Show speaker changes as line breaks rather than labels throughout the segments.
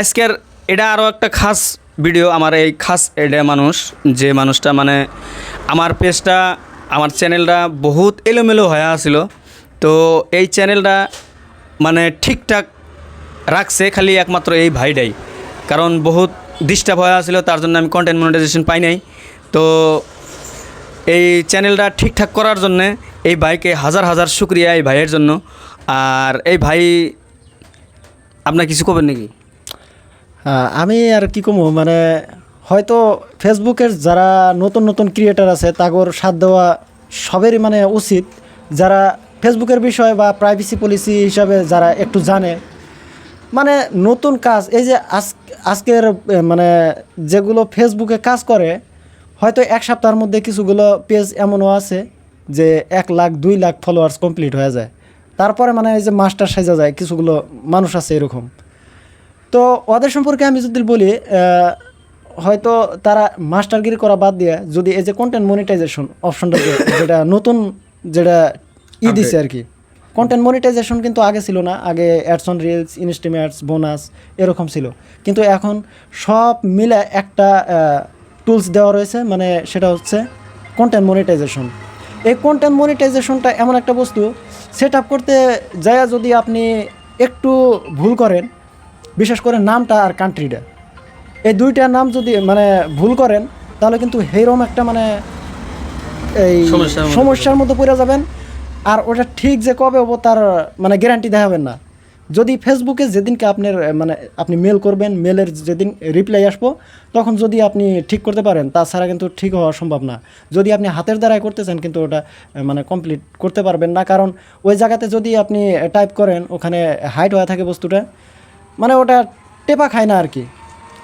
আজকের এটা আরও একটা খাস ভিডিও আমার এই খাস এটা মানুষ, যে মানুষটা মানে আমার পেজটা আমার চ্যানেলটা বহুত এলোমেলো হয়ে আসছিল তো এই চ্যানেলটা মানে ঠিকঠাক রাখছে খালি একমাত্র এই ভাইটাই। কারণ বহুত ডিস্টার্ব হয়ে আসছিল তার জন্য আমি কন্টেন্ট মনিটাইজেশন পাই নাই। তো এই চ্যানেলটা ঠিকঠাক করার জন্য এই ভাইকে হাজার হাজার শুক্রিয়া এই ভাইয়ের জন্য। আর এই ভাই আপনার কিছু করবেন নাকি?
আমি আর কি কমু মানে হয়তো ফেসবুকের যারা নতুন নতুন ক্রিয়েটার আছে, তাগর সাথ দেওয়া সবেরই মানে উচিত। যারা ফেসবুকের বিষয় বা প্রাইভেসি পলিসি হিসাবে যারা একটু জানে মানে নতুন কাজ, এই যে আজ, আজকের মানে যেগুলো ফেসবুকে কাজ করে, হয়তো এক সপ্তাহের মধ্যে কিছুগুলো পেজ এমনও আছে যে এক লাখ, দুই লাখ ফলোয়ার্স কমপ্লিট হয়ে যায়। তারপরে মানে এই যে মাস্টার সাজা যায়, কিছুগুলো মানুষ আছে এরকম। তো ওদের সম্পর্কে আমি যদি বলি হয়তো তারা মাস্টারগিরি করা বাদ দিয়ে যদি এই যে কন্টেন্ট মনিটাইজেশন অপশনটা যেটা নতুন যেটা ই দিছে আর কি কন্টেন্ট মনিটাইজেশন কিন্তু আগে ছিল না। আগে ads on reels estimates bonus এরকম ছিল। কিন্তু এখন সব মিলে একটা টুলস দেওয়া রয়েছে মানে সেটা হচ্ছে কন্টেন্ট মনিটাইজেশন এই কন্টেন্ট মনিটাইজেশনটা এমন একটা বস্তু সেট আপ করতে যায় যদি আপনি একটু ভুল করেন বিশেষ করে নামটা আর কান্ট্রিটা এই দুইটা নাম যদি মানে ভুল করেন তাহলে কিন্তু সেইরকম একটা মানে এই
সমস্যার মধ্যে
পড়ে যাবেন। আর ওটা ঠিক যে কবে হব তার মানে গ্যারান্টি দেখাবেন না। যদি ফেসবুকে যেদিনকে আপনার মানে আপনি মেল করবেন মেলের যেদিন রিপ্লাই আসব তখন যদি আপনি ঠিক করতে পারেন তাছাড়া কিন্তু ঠিক হওয়া সম্ভব না। যদি আপনি হাতের দ্বারাই করতেছেন কিন্তু ওটা মানে কমপ্লিট করতে পারবেন না। কারণ ওই জায়গাতে যদি আপনি টাইপ করেন ওখানে হাইট হয়ে থাকে বস্তুটা মানে ওটা টেপা খায় না আর কি।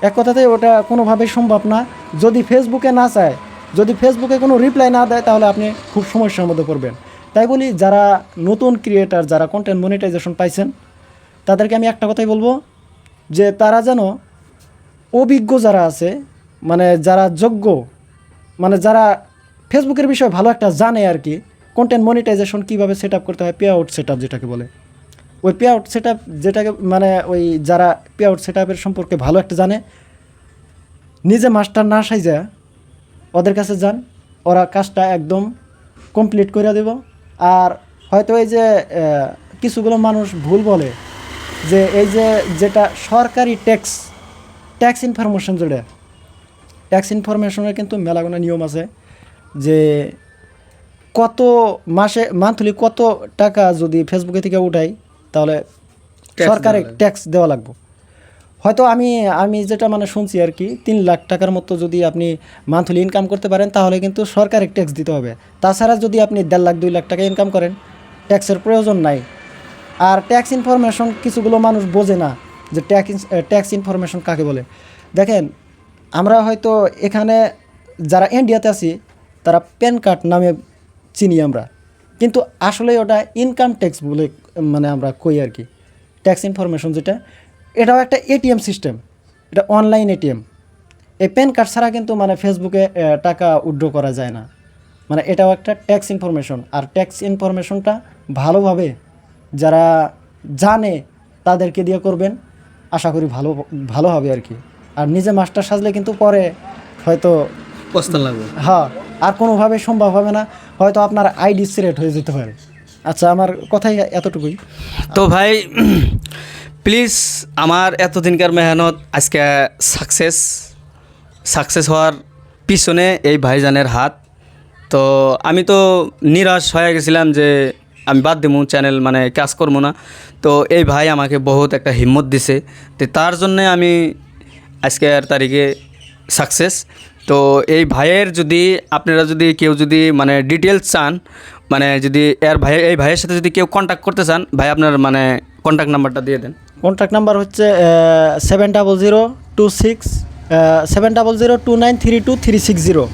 এক কথাতে ওটা কোনোভাবেই সম্ভব না। যদি ফেসবুকে না চায়, যদি ফেসবুকে কোনো রিপ্লাই না দেয়, তাহলে আপনি খুব সমস্যার মধ্যে পড়বেন। তাই বলি, যারা নতুন ক্রিয়েটার যারা কন্টেন্ট মনিটাইজেশন পাইছেন, তাদেরকে আমি একটা কথাই বলব, যে তারা যেন অভিজ্ঞ যারা আছে মানে যারা যোগ্য মানে যারা ফেসবুকের বিষয়ে ভালো একটা জানে আর কি কন্টেন্ট মনিটাইজেশন কীভাবে সেট করতে হয় পে আউট সেট যেটাকে বলে। ওই পে আউট সেট যেটাকে মানে ওই যারা পে আউট সেট সম্পর্কে ভালো একটা জানে, নিজে মাস্টার না সাইজা ওদের কাছে যান, ওরা কাজটা একদম কমপ্লিট করে দেব। আর হয়তো এই যে কিছুগুলো মানুষ ভুল বলে যে এই যে যেটা সরকারি ট্যাক্স ট্যাক্স ইনফরমেশন যেটা ট্যাক্স ইনফরমেশনের কিন্তু মেলাগুলো নিয়ম আছে যে কত মাসে মান্থলি কত টাকা যদি ফেসবুকে থেকে উঠাই তাহলে সরকারে ট্যাক্স দেওয়া লাগবে। হয়তো আমি আমি যেটা মানে শুনছি আর কি তিন লাখ টাকার মতো যদি আপনি মান্থলি ইনকাম করতে পারেন তাহলে কিন্তু সরকারে ট্যাক্স দিতে হবে। তাছাড়া যদি আপনি দেড় লাখ দুই লাখ টাকা ইনকাম করেন ট্যাক্সের প্রয়োজন নাই। আর ট্যাক্স ইনফরমেশন কিছুগুলো মানুষ বোঝে না যে ট্যাক্স ট্যাক্স ইনফরমেশন কাকে বলে। দেখেন আমরা হয়তো এখানে যারা ইন্ডিয়াতে আছি তারা প্যান কার্ড নামে চিনি আমরা। কিন্তু আসলে ওটা ইনকাম ট্যাক্স বলে মানে আমরা কই আর কি ট্যাক্স ইনফরমেশন যেটা এটাও একটা এটিএম সিস্টেম এটা অনলাইন এটিএম এই প্যান কার্ড ছাড়া কিন্তু মানে ফেসবুকে টাকা উইথড্র করা যায় না। মানে এটাও একটা ট্যাক্স ইনফরমেশন আর ট্যাক্স ইনফরমেশনটা ভালোভাবে যারা জানে তাদেরকে দিয়ে করবেন আশা করি ভালো ভালো হবে আর কি। আর নিজে মাস্টার সাজলে কিন্তু পরে হয়তো
লাগবে।
হ্যাঁ আর কোনোভাবে সম্ভব হবে না হয়তো আপনার আইডি সিলেক্ট হয়ে যেতে পারে। আচ্ছা আমার কথাই এতটুকুই।
তো ভাই প্লিজ আমার এতদিনকার মেহনত, আজকে সাকসেস সাকসেস হওয়ার পিছনে এই ভাইজানের হাত। তো আমি তো নিরাশ হয়ে গেছিলাম যে আমি বাদ দেবো চ্যানেল মানে কাজ করব না। তো এই ভাই আমাকে বহুত একটা হিম্মত দিছে তো তার জন্যে আমি আজকের তারিখে সাকসেস তো এই ভাইয়ের যদি, আপনারা যদি কেউ যদি মানে ডিটেলস চান মানে যদি এর ভাই, এই ভাইয়ের সাথে যদি কেউ কন্ট্যাক্ট করতে চান, ভাই আপনার মানে কন্ট্যাক্ট নাম্বারটা দিয়ে দেন।
কন্ট্যাক্ট নাম্বার হচ্ছে seven double zero two six seven double zero two nine three two three six zero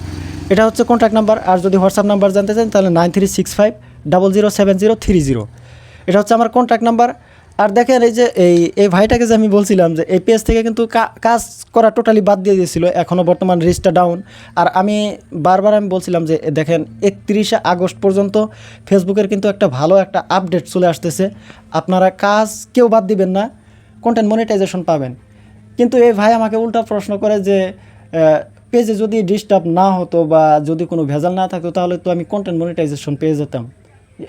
এটা হচ্ছে কন্ট্যাক্ট নাম্বার আর যদি হোয়াটসঅ্যাপ নাম্বার জানতে চান, তাহলে nine three six five double zero seven zero three zero এটা হচ্ছে আমার কন্ট্যাক্ট নাম্বার আর দেখেন এই যে এই এই ভাইটাকে যে আমি বলছিলাম যে এই পেজ থেকে কিন্তু কাজ করা টোটালি বাদ দিয়ে দিয়েছিল এখনও বর্তমান রিচটা ডাউন আর আমি বারবার আমি বলছিলাম যে দেখেন, একত্রিশে আগস্ট পর্যন্ত ফেসবুকের কিন্তু একটা ভালো একটা আপডেট চলে আসতেছে। আপনারা কাজ কেউ বাদ দিবেন না কন্টেন্ট মনিটাইজেশন পাবেন। কিন্তু এই ভাই আমাকে উল্টা প্রশ্ন করে যে পেজে যদি ডিস্টার্ব না হতো বা যদি কোনো ভেজাল না থাকতো, তাহলে তো আমি কন্টেন্ট মনিটাইজেশন পেয়ে যেতাম।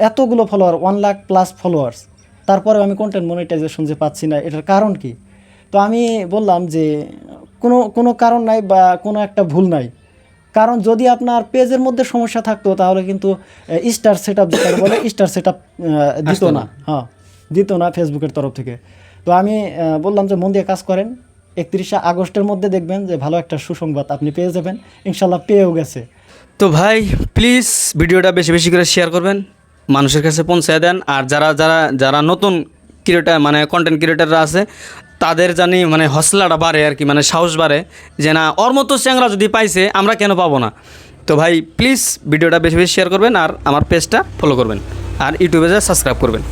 এতগুলো follower one lakh plus followers তারপরেও আমি কন্টেন্ট মনিটাইজেশন যে পাচ্ছি না এটার কারণ কি? তো আমি বললাম যে কোনো কোনো কারণ নাই বা কোনো একটা ভুল নাই। কারণ যদি আপনার পেজের মধ্যে সমস্যা থাকতো তাহলে কিন্তু স্টার সেট আপ যেটা বলে স্টার সেট আপ দিত না। হ্যাঁ দিত না ফেসবুকের তরফ থেকে। তো আমি বললাম যে মন দিয়ে কাজ করেন। একত্রিশে আগস্টের মধ্যে দেখবেন যে ভালো একটা সুসংবাদ আপনি পেয়ে যাবেন। ইনশাল্লাহ পেয়েও গেছে।
তো ভাই প্লিজ ভিডিওটা বেশি বেশি করে শেয়ার করবেন। মানুষের কাছে পৌঁছায় দেন। আর যারা যারা যারা নতুন ক্রিয়েটার মানে কন্টেন্ট ক্রিয়েটাররা আছে, তাদের জানি মানে হসলাটা বাড়ে আর কি মানে সাহস বাড়ে যে না, ওর মতো চ্যাংরা যদি পাইছে, আমরা কেন পাবো না? তো ভাই প্লিজ ভিডিওটা বেশি বেশি শেয়ার করবেন আর আমার পেজটা ফলো করবেন। আর ইউটিউবে যা সাবস্ক্রাইব করবেন।